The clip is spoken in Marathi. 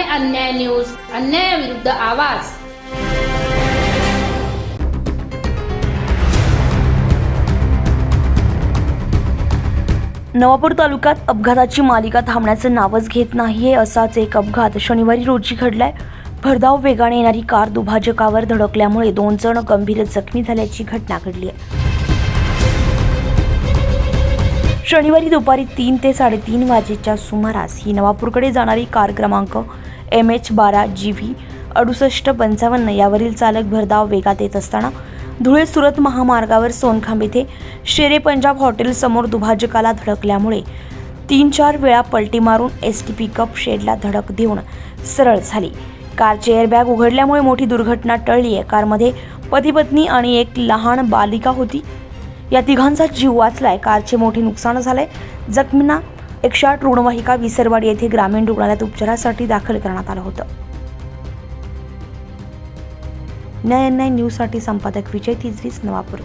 अन्याय अन्याय न्यूज अन्यायाविरुद्ध आवाज. नवापूर तालुक्यात अपघाताची मालिका थांबण्याचं नावच घेत नाहीये असाच एक अपघात. शनिवारी रोजी घडलाय. भरधाव वेगाने येणारी कार दुभाजकावर धडकल्यामुळे दोन जण गंभीर जखमी झाल्याची घटना घडली आहे. शनिवारी दुपारी तीन ते साडेतीन वाजेच्या सुमारास ही नवापूरकडे जाणारी कार क्रमांक एम एच बारा जी व्ही अडुसष्ट पंचावन्न यावरील चालक भरधाव वेगात येत असताना धुळे सुरत महामार्गावर सोनखांब येथे शेरे पंजाब हॉटेलसमोर दुभाजकाला धडकल्यामुळे तीन चार वेळा पलटी मारून एस टी पिकअप शेडला धडक देऊन सरळ झाली. कारचे एअरबॅग उघडल्यामुळे मोठी दुर्घटना टळली आहे. कारमध्ये पती पत्नी आणि एक लहान बालिका होती. या तिघांचा जीव वाचलाय. कारचे मोठे नुकसान झालंय. जखमींना एकशे आठ रुग्णवाहिका विसरवाडी येथे ग्रामीण रुग्णालयात उपचारासाठी दाखल करण्यात आलं होतं. न्याय न्याय न्यूजसाठी संपादक विजय तिजवीस नवापूर